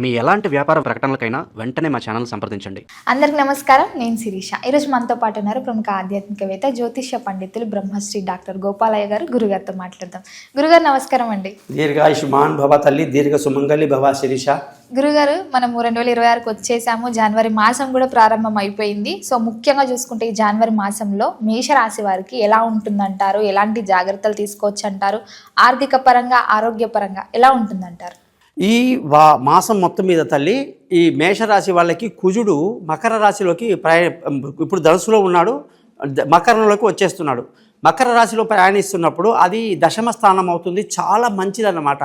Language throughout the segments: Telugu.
మీ ఎలాంటి వ్యాపార ప్రకటనలకైనా వెంటనే మా ఛానల్ సంప్రదించండి. అందరికి నమస్కారం నేను శిరీష. ఈరోజు మనతో పాటు ఉన్నారు ప్రముఖ ఆధ్యాత్మికవేత్త జ్యోతిష్య పండితులు బ్రహ్మశ్రీ డాక్టర్ గోపాలయ్య గారు. గురుగారితో మాట్లాడదాం. గురుగారు నమస్కారం అండి. దీర్ఘాయుష్మాన్ భవ తల్లి దీర్ఘ సుమంగళి భవ శిరీష. గురుగారు మనము రెండు వేల ఇరవై ఆరుకి వచ్చేసాము. జనవరి మాసం కూడా ప్రారంభం అయిపోయింది. సో ముఖ్యంగా చూసుకుంటే ఈ జనవరి మాసంలో మేషరాశి వారికి ఎలా ఉంటుందంటారు? ఎలాంటి జాగ్రత్తలు తీసుకోవచ్చు అంటారు ఆర్థిక పరంగా ఆరోగ్య పరంగా ఎలా ఉంటుందంటారు? ఈ వా మాసం మొత్తం మీద తల్లి ఈ మేషరాశి వాళ్ళకి కుజుడు మకర రాశిలోకి ప్రయా ఇప్పుడు ధనుసులో ఉన్నాడు ద- మకరంలోకి వచ్చేస్తున్నాడు. మకర రాశిలో ప్రయాణిస్తున్నప్పుడు అది దశమ స్థానం అవుతుంది. చాలా మంచిదన్నమాట.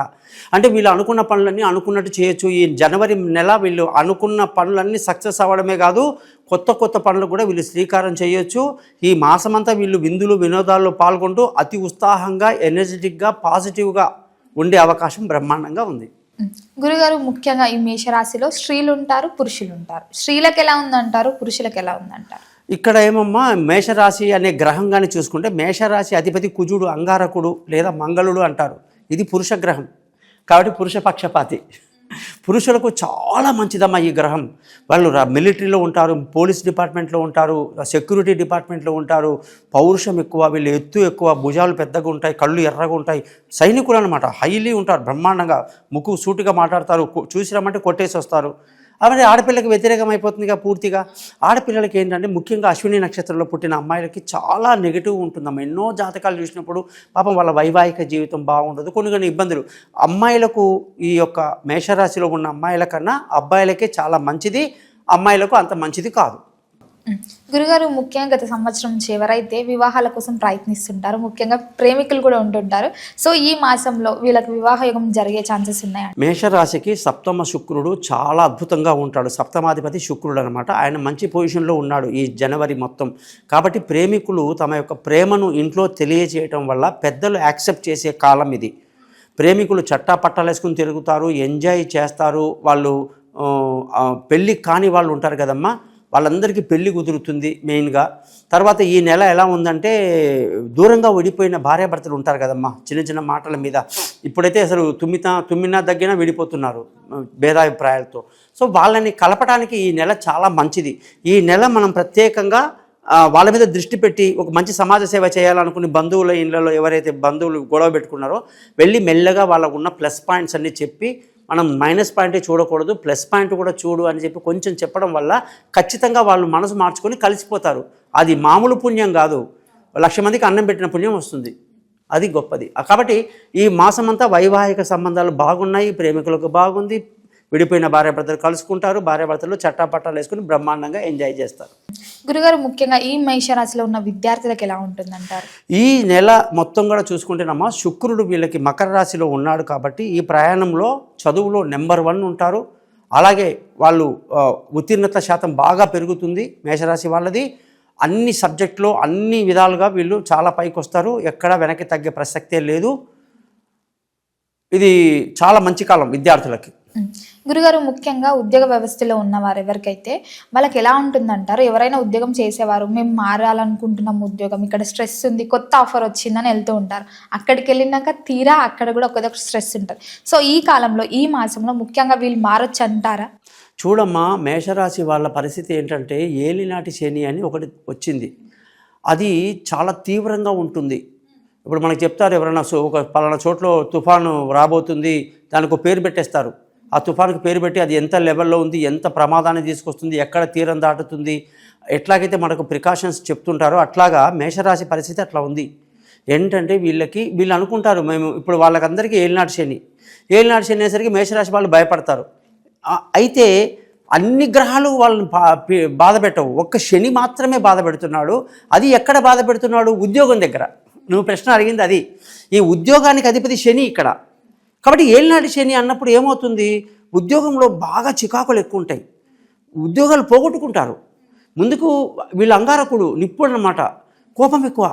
అంటే వీళ్ళు అనుకున్న పనులన్నీ అనుకున్నట్టు చేయొచ్చు. ఈ జనవరి నెల వీళ్ళు అనుకున్న పనులన్నీ సక్సెస్ అవ్వడమే కాదు కొత్త కొత్త పనులు కూడా వీళ్ళు శ్రీకారం చేయొచ్చు. ఈ మాసమంతా వీళ్ళు విందులు వినోదాల్లో పాల్గొంటూ అతి ఉత్సాహంగా ఎనర్జెటిక్గా పాజిటివ్గా ఉండే అవకాశం బ్రహ్మాండంగా ఉంది. గురుగారు ముఖ్యంగా ఈ మేషరాశిలో స్త్రీలు ఉంటారు పురుషులు ఉంటారు. స్త్రీలకు ఎలా ఉందంటారు పురుషులకు ఎలా ఉందంటారు? ఇక్కడ ఏమమ్మా మేషరాశి అనే గ్రహంగానే చూసుకుంటే మేషరాశి అధిపతి కుజుడు అంగారకుడు లేదా మంగళుడు అంటారు. ఇది పురుష గ్రహం. కాబట్టి పురుష పక్షపాతి. పురుషులకు చాలా మంచిదమ్మా ఈ గ్రహం. వాళ్ళు మిలిటరీలో ఉంటారు పోలీస్ డిపార్ట్మెంట్లో ఉంటారు సెక్యూరిటీ డిపార్ట్మెంట్లో ఉంటారు. పౌరుషం ఎక్కువ వీళ్ళు ఎత్తు ఎక్కువ భుజాలు పెద్దగా ఉంటాయి కళ్ళు ఎర్రగా ఉంటాయి. సైనికులు అనమాట హైలీ ఉంటారు బ్రహ్మాండంగా ముక్కు సూటిగా మాట్లాడతారు కొ- చూసిరామంటే కొట్టేసి వస్తారు అవన్నీ ఆడపిల్లకి వ్యతిరేకం అయిపోతుందిగా పూర్తిగా. ఆడపిల్లలకి ఏంటంటే ముఖ్యంగా అశ్విని నక్షత్రంలో పుట్టిన అమ్మాయిలకి చాలా నెగిటివ్ ఉంటుందమ్మా. ఎన్నో జాతకాలు చూసినప్పుడు పాపం వాళ్ళ వైవాహిక జీవితం బాగుండదు. కొన్ని కొన్ని ఇబ్బందులు. అమ్మాయిలకు ఈ యొక్క మేషరాశిలో ఉన్న అమ్మాయిల కన్నా అబ్బాయిలకే చాలా మంచిది. అమ్మాయిలకు అంత మంచిది కాదు. గురుగారు ముఖ్యంగా గత సంవత్సరం నుంచి ఎవరైతే వివాహాల కోసం ప్రయత్నిస్తుంటారో. ముఖ్యంగా ప్రేమికులు కూడా ఉంటుంటారు. సో ఈ మాసంలో వీళ్ళకి వివాహ యుగం జరిగే ఛాన్సెస్ ఉన్నాయండి మేషరాశికి సప్తమ శుక్రుడు చాలా అద్భుతంగా ఉంటాడు. సప్తమాధిపతి శుక్రుడు అనమాట ఆయన మంచి పొజిషన్లో ఉన్నాడు ఈ జనవరి మొత్తం. కాబట్టి ప్రేమికులు తమ యొక్క ప్రేమను ఇంట్లో తెలియజేయటం వల్ల పెద్దలు యాక్సెప్ట్ చేసే కాలం ఇది. ప్రేమికులు చట్టా పట్టాలు వేసుకుని తిరుగుతారు ఎంజాయ్ చేస్తారు. వాళ్ళు పెళ్ళి కాని వాళ్ళు ఉంటారు కదమ్మా. వాళ్ళందరికీ పెళ్ళి కుదురుతుంది మెయిన్గా. తర్వాత ఈ నెల ఎలా ఉందంటే దూరంగా విడిపోయిన భార్యాభర్తలు ఉంటారు కదమ్మా చిన్న చిన్న మాటల మీద. ఇప్పుడైతే అసలు తుమ్మితా తుమ్మినా దగ్గర విడిపోతున్నారు భేదాభిప్రాయాలతో. సో వాళ్ళని కలపడానికి ఈ నెల చాలా మంచిది. ఈ నెల మనం ప్రత్యేకంగా వాళ్ళ మీద దృష్టి పెట్టి ఒక మంచి సమాజ సేవ చేయాలనుకుని బంధువుల ఇళ్ళలో ఎవరైతే బంధువులు గొడవ పెట్టుకున్నారో వెళ్ళి మెల్లగా వాళ్ళకు ఉన్న ప్లస్ పాయింట్స్ అన్ని చెప్పి మనం మైనస్ పాయింటే చూడకూడదు ప్లస్ పాయింట్ కూడా చూడు అని చెప్పి కొంచెం చెప్పడం వల్ల ఖచ్చితంగా వాళ్ళు మనసు మార్చుకొని కలిసిపోతారు. అది మామూలు పుణ్యం కాదు. లక్ష మందికి అన్నం పెట్టిన పుణ్యం వస్తుంది. అది గొప్పది. కాబట్టి ఈ మాసమంతా వైవాహిక సంబంధాలు బాగున్నాయి ప్రేమికులకు బాగుంది విడిపోయిన భార్యాభర్తలు కలుసుకుంటారు భార్యాభర్తలు చట్టాపట్టాలు వేసుకుని బ్రహ్మాండంగా ఎంజాయ్ చేస్తారు. గురుగారు ముఖ్యంగా ఈ మేషరాశిలో ఉన్న విద్యార్థులకు ఎలా ఉంటుందంటారు? ఈ నెల మొత్తం కూడా చూసుకుంటేనమ్మా శుక్రుడు వీళ్ళకి మకర రాశిలో ఉన్నాడు కాబట్టి ఈ ప్రయాణంలో చదువులో నెంబర్ వన్ ఉంటారు. అలాగే వాళ్ళు ఉత్తీర్ణత శాతం బాగా పెరుగుతుంది మేషరాశి వాళ్ళది. అన్ని సబ్జెక్టులో అన్ని విధాలుగా వీళ్ళు చాలా పైకి వస్తారు ఎక్కడా వెనక్కి తగ్గే ప్రసక్తే లేదు. ఇది చాలా మంచి కాలం విద్యార్థులకి. గురుగారు ముఖ్యంగా ఉద్యోగ వ్యవస్థలో ఉన్నవారు ఎవరికైతే వాళ్ళకి ఎలా ఉంటుందంటారు? ఎవరైనా ఉద్యోగం చేసేవారు మేము మారాలనుకుంటున్నాం ఉద్యోగం ఇక్కడ స్ట్రెస్ ఉంది కొత్త ఆఫర్ వచ్చిందని వెళ్తూ ఉంటారు. అక్కడికి వెళ్ళినాక తీరా అక్కడ కూడా ఒకదొక స్ట్రెస్ ఉంటుంది. సో ఈ కాలంలో ఈ మాసంలో ముఖ్యంగా వీళ్ళు మారొచ్చు అంటారా? చూడమ్మా మేషరాశి వాళ్ళ పరిస్థితి ఏంటంటే ఏలినాటి శని అని ఒకటి వచ్చింది. అది చాలా తీవ్రంగా ఉంటుంది. ఇప్పుడు మనకు చెప్తారు ఎవరైనా ఒక పలానా చోట్ల తుఫాను రాబోతుంది దానికి పేరు పెట్టేస్తారు. ఆ తుఫానుకి పేరు పెట్టి అది ఎంత లెవెల్లో ఉంది ఎంత ప్రమాదాన్ని తీసుకొస్తుంది ఎక్కడ తీరం దాటుతుంది ఎట్లాగైతే మనకు ప్రికాషన్స్ చెప్తుంటారో అట్లాగా మేషరాశి పరిస్థితి అట్లా ఉంది. ఏంటంటే వీళ్ళకి వీళ్ళు అనుకుంటారు మేము ఇప్పుడు వాళ్ళకందరికీ ఏలినాటి శని. ఏలినాటి శని అనేసరికి మేషరాశి వాళ్ళు భయపడతారు. అయితే అన్ని గ్రహాలు వాళ్ళని బా- బాధ పెట్టవు. ఒక్క శని మాత్రమే బాధ పెడుతున్నాడు. అది ఎక్కడ బాధ పెడుతున్నాడు? ఉద్యోగం దగ్గర. నువ్వు ప్రశ్న అడిగింది అది. ఈ ఉద్యోగానికి అధిపతి శని ఇక్కడ. కాబట్టి ఏలినాటి శని అన్నప్పుడు ఏమవుతుంది? ఉద్యోగంలో బాగా చికాకులు ఎక్కువ ఉంటాయి ఉద్యోగాలు పోగొట్టుకుంటారు. ముందుకు వీళ్ళ అంగారకుడు నిప్పుడు అనమాట కోపం ఎక్కువ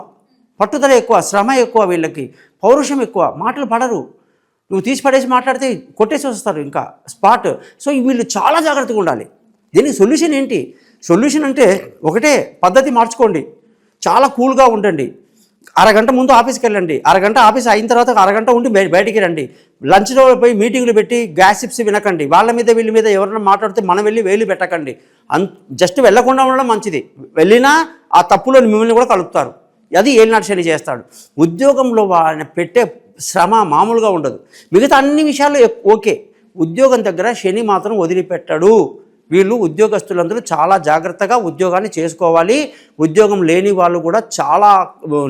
పట్టుదల ఎక్కువ శ్రమ ఎక్కువ వీళ్ళకి పౌరుషం ఎక్కువ మాటలు పడరు. నువ్వు తీసి పడేసి మాట్లాడితే కొట్టేసి వస్తారు ఇంకా స్పాట్. సో వీళ్ళు చాలా జాగ్రత్తగా ఉండాలి. దీనికి సొల్యూషన్ ఏంటి? సొల్యూషన్ అంటే ఒకటే పద్ధతి మార్చుకోండి. చాలా కూల్గా ఉండండి. అరగంట ముందు ఆఫీస్కి వెళ్ళండి అరగంట ఆఫీస్ అయిన తర్వాత అరగంట ఉండి బయటికి రండి. లంచ్లో పోయి మీటింగ్లు పెట్టి గ్యాసిప్స్ వినకండి. వాళ్ళ మీద వీళ్ళ మీద ఎవరైనా మాట్లాడితే మనం వెళ్ళి వేలు పెట్టకండి. అన్ జస్ట్ వెళ్ళకుండా ఉండడం మంచిది. వెళ్ళినా ఆ తప్పులో మిమ్మల్ని కూడా కలుపుతారు. అది ఏలినాటి శని చేస్తాడు. ఉద్యోగంలో ఆయన పెట్టే శ్రమ మామూలుగా ఉండదు. మిగతా అన్ని విషయాలు ఓకే. ఉద్యోగం దగ్గర శని మాత్రం వదిలిపెట్టాడు. వీళ్ళు ఉద్యోగస్తులందరూ చాలా జాగ్రత్తగా ఉద్యోగాన్ని చేసుకోవాలి. ఉద్యోగం లేని వాళ్ళు కూడా చాలా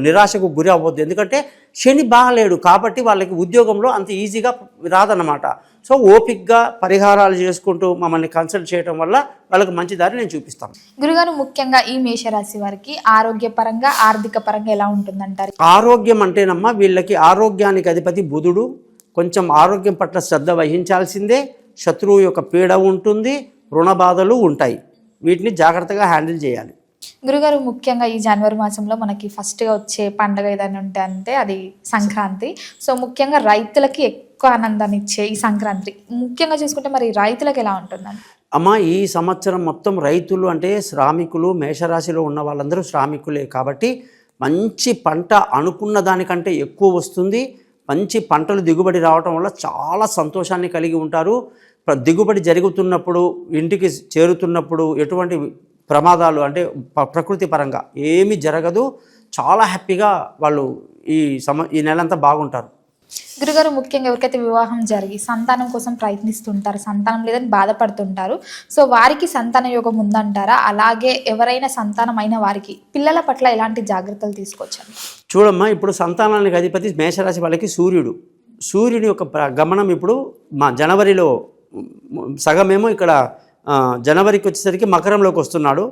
నిరాశకు గురి అవ్వద్దు. ఎందుకంటే శని బాగలేడు కాబట్టి వాళ్ళకి ఉద్యోగంలో అంత ఈజీగా రాదన్నమాట. సో ఓపిక్గా పరిహారాలు చేసుకుంటూ మమ్మల్ని కన్సల్ట్ చేయడం వల్ల వాళ్ళకి మంచి దారి నేను చూపిస్తాను. గురుగారు ముఖ్యంగా ఈ మేషరాశి వారికి ఆరోగ్యపరంగా ఆర్థిక పరంగా ఎలా ఉంటుందంటారు? ఆరోగ్యం అంటేనమ్మా వీళ్ళకి ఆరోగ్యానికి అధిపతి బుధుడు. కొంచెం ఆరోగ్యం పట్ల శ్రద్ధ వహించాల్సిందే. శత్రువు యొక్క పీడ ఉంటుంది. రుణ బాధలు ఉంటాయి. వీటిని జాగ్రత్తగా హ్యాండిల్ చేయాలి. గురుగారు ముఖ్యంగా ఈ జనవరి మాసంలో మనకి ఫస్ట్గా వచ్చే పండగ ఏదైనా ఉంటే అంటే అది సంక్రాంతి. సో ముఖ్యంగా రైతులకి ఎక్కువ ఆనందాన్ని ఇచ్చే ఈ సంక్రాంతి. ముఖ్యంగా చూసుకుంటే మరి రైతులకు ఎలా ఉంటుందండి? అమ్మ ఈ సంవత్సరం మొత్తం రైతులు అంటే శ్రామికులు మేషరాశిలో ఉన్న వాళ్ళందరూ శ్రామికులే కాబట్టి మంచి పంట అనుకున్న దానికంటే ఎక్కువ వస్తుంది. మంచి పంటలు దిగుబడి రావటం వల్ల చాలా సంతోషాన్ని కలిగి ఉంటారు. దిగుబడి జరుగుతున్నప్పుడు ఇంటికి చేరుతున్నప్పుడు ఎటువంటి ప్రమాదాలు అంటే ప్రకృతి పరంగా ఏమీ జరగదు. చాలా హ్యాపీగా వాళ్ళు ఈ సమ ఈ నెలంతా బాగుంటారు. గురుగారు ముఖ్యంగా ఎవరికైతే వివాహం జరిగి సంతానం కోసం ప్రయత్నిస్తుంటారు సంతానం లేదని బాధపడుతుంటారు సో వారికి సంతాన యోగం ఉందంటారా? అలాగే ఎవరైనా సంతానం అయిన వారికి పిల్లల పట్ల ఎలాంటి జాగ్రత్తలు తీసుకోవచ్చండి? చూడమ్మా ఇప్పుడు సంతానానికి అధిపతి మేషరాశి వాళ్ళకి సూర్యుడు. సూర్యుని యొక్క గమనం ఇప్పుడు మా జనవరిలో సగమేమో ఇక్కడ జనవరికి వచ్చేసరికి మకరంలోకి వస్తున్నాడు.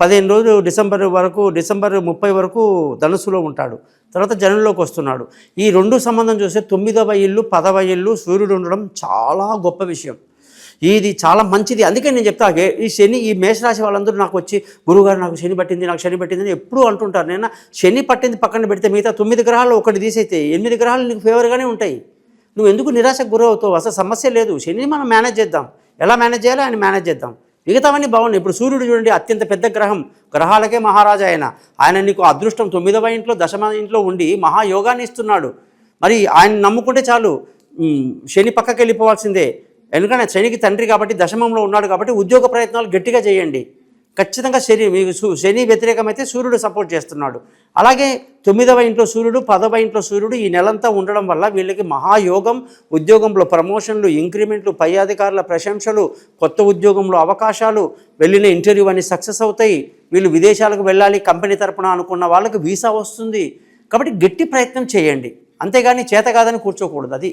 పదిహేను రోజులు డిసెంబర్ వరకు డిసెంబర్ ముప్పై వరకు ధనుసులో ఉంటాడు. తర్వాత జనంలోకి వస్తున్నాడు. ఈ రెండు సంబంధం చూస్తే తొమ్మిదవ ఇల్లు పదవ ఇల్లు సూర్యుడు ఉండడం చాలా గొప్ప విషయం. ఇది చాలా మంచిది. అందుకే నేను చెప్తా ఈ శని ఈ మేషరాశి వాళ్ళందరూ నాకు వచ్చి గురుగారు నాకు శని పట్టింది నాకు శని పట్టింది అని ఎప్పుడూ అంటుంటారు. నేను శని పట్టింది పక్కన పెడితే మిగతా తొమ్మిది గ్రహాలు ఒకటి తీసైతే ఎనిమిది గ్రహాలు నీకు ఫేవర్గానే ఉంటాయి. నువ్వు ఎందుకు నిరాశకు గురవుతావు? అసలు సమస్య లేదు. శనిని మనం మేనేజ్ చేద్దాం. ఎలా మేనేజ్ చేయాలో ఆయన మేనేజ్ చేద్దాం. మిగతావన్నీ బాగున్నాయి. ఇప్పుడు సూర్యుడు చూడండి అత్యంత పెద్ద గ్రహం. గ్రహాలకే మహారాజా ఆయన. ఆయన నీకు అదృష్టం తొమ్మిదవ ఇంట్లో దశమ ఇంట్లో ఉండి మహాయోగాన్ని ఇస్తున్నాడు. మరి ఆయన నమ్ముకుంటే చాలు. శని పక్కకి వెళ్ళిపోవాల్సిందే. ఎందుకంటే శనికి తండ్రి కాబట్టి దశమంలో ఉన్నాడు కాబట్టి ఉద్యోగ ప్రయత్నాలు గట్టిగా చేయండి. ఖచ్చితంగా శని మీకు శని వ్యతిరేకమైతే సూర్యుడు సపోర్ట్ చేస్తున్నాడు. అలాగే తొమ్మిదవ ఇంట్లో సూర్యుడు పదవ ఇంట్లో సూర్యుడు ఈ నెలంతా ఉండడం వల్ల వీళ్ళకి మహాయోగం ఉద్యోగంలో ప్రమోషన్లు ఇంక్రిమెంట్లు పై అధికారుల ప్రశంసలు కొత్త ఉద్యోగంలో అవకాశాలు వెళ్ళిన ఇంటర్వ్యూ అన్ని సక్సెస్ అవుతాయి. వీళ్ళు విదేశాలకు వెళ్ళాలి కంపెనీ తరపున అనుకున్న వాళ్ళకి వీసా వస్తుంది. కాబట్టి గట్టి ప్రయత్నం చేయండి. అంతేగాని చేత కాదని కూర్చోకూడదు అది.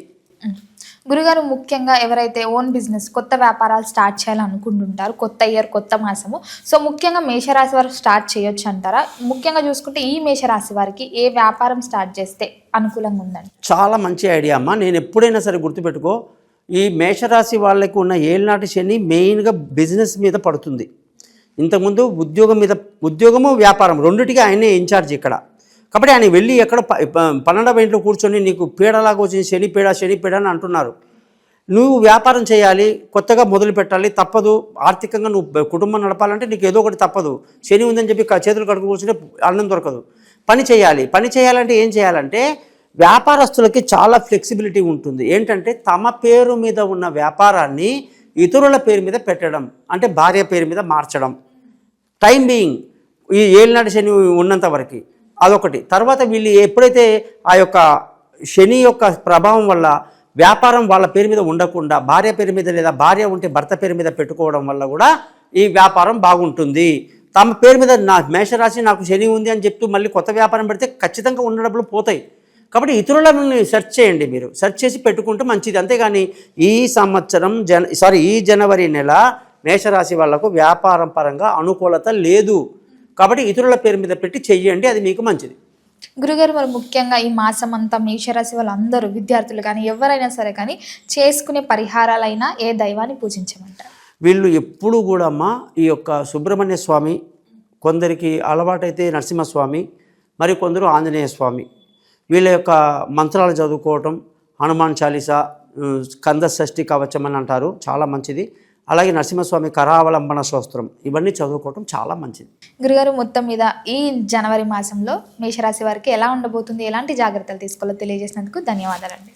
గురుగారు ముఖ్యంగా ఎవరైతే ఓన్ బిజినెస్ కొత్త వ్యాపారాలు స్టార్ట్ చేయాలనుకుంటుంటారు కొత్త ఇయర్ కొత్త మాసము సో ముఖ్యంగా మేషరాశి వారు స్టార్ట్ చేయొచ్చు అంటారా? ముఖ్యంగా చూసుకుంటే ఈ మేషరాశి వారికి ఏ వ్యాపారం స్టార్ట్ చేస్తే అనుకూలంగా ఉందండి? చాలా మంచి ఐడియా అమ్మా. నేను ఎప్పుడైనా సరే గుర్తుపెట్టుకో ఈ మేషరాశి వాళ్ళకి ఉన్న ఏళ్ళనాటి శని మెయిన్గా బిజినెస్ మీద పడుతుంది. ఇంతకుముందు ఉద్యోగం మీద ఉద్యోగము వ్యాపారం రెండిటికి ఆయనే ఇన్ఛార్జ్ ఇక్కడ. కాబట్టి ఆయన వెళ్ళి ఎక్కడ ప- పన్నెండవ ఇంట్లో కూర్చొని నీకు పీడలాగా వచ్చింది శని పీడ శని పీడ అని అంటున్నారు. నువ్వు వ్యాపారం చేయాలి కొత్తగా మొదలు పెట్టాలి తప్పదు. ఆర్థికంగా నువ్వు కుటుంబం నడపాలంటే నీకు ఏదో ఒకటి తప్పదు. శని ఉందని చెప్పి చేతులు కడుకు కూర్చుంటే అన్నం దొరకదు. పని చేయాలి. పని చేయాలంటే ఏం చేయాలంటే వ్యాపారస్తులకి చాలా ఫ్లెక్సిబిలిటీ ఉంటుంది. ఏంటంటే తమ పేరు మీద ఉన్న వ్యాపారాన్ని ఇతరుల పేరు మీద పెట్టడం అంటే భార్య పేరు మీద మార్చడం. Time being. ఈ ఏలినాటి శని ఉన్నంత వరకు. అదొకటి. తర్వాత వీళ్ళు ఎప్పుడైతే ఆ యొక్క శని యొక్క ప్రభావం వల్ల వ్యాపారం వాళ్ళ పేరు మీద ఉండకుండా భార్య పేరు మీద లేదా భార్య ఉంటే భర్త పేరు మీద పెట్టుకోవడం వల్ల కూడా ఈ వ్యాపారం బాగుంటుంది. తమ పేరు మీద నా మేషరాశి నాకు శని ఉంది అని చెప్తూ మళ్ళీ కొత్త వ్యాపారం పెడితే ఖచ్చితంగా ఉన్న డబ్బులు పోతాయి. కాబట్టి ఇతరులను సెర్చ్ చేయండి మీరు. సెర్చ్ చేసి పెట్టుకుంటే మంచిది. అంతేగాని ఈ సంవత్సరం జన సారీ ఈ జనవరి నెల మేషరాశి వాళ్ళకు వ్యాపారం పరంగా అనుకూలత లేదు. కాబట్టి ఇతరుల పేరు మీద పెట్టి చెయ్యండి అది మీకు మంచిది. గురుగారు మరి ముఖ్యంగా ఈ మాసం అంతా మేషరాశి వాళ్ళందరూ విద్యార్థులు కానీ ఎవరైనా సరే కానీ చేసుకునే పరిహారాలైనా ఏ దైవాన్ని పూజించమంటారు? వీళ్ళు ఎప్పుడు కూడా అమ్మా ఈ యొక్క సుబ్రహ్మణ్య స్వామి కొందరికి అలవాటైతే నరసింహస్వామి మరి కొందరు ఆంజనేయ స్వామి. వీళ్ళ యొక్క మంత్రాలు చదువుకోవటం హనుమాన్ చాలీసా స్కంద షష్ఠి కవచం అని అంటారు చాలా మంచిది. అలాగే నరసింహస్వామి కరావలంబన స్తోత్రం ఇవన్నీ చదువుకోవటం చాలా మంచిది. గురుగారు మొత్తం మీద ఈ జనవరి మాసంలో మేషరాశి వారికి ఎలా ఉండబోతుంది? ఎలాంటి జాగ్రత్తలు తీసుకోవాలో తెలియజేసినందుకు ధన్యవాదాలండి.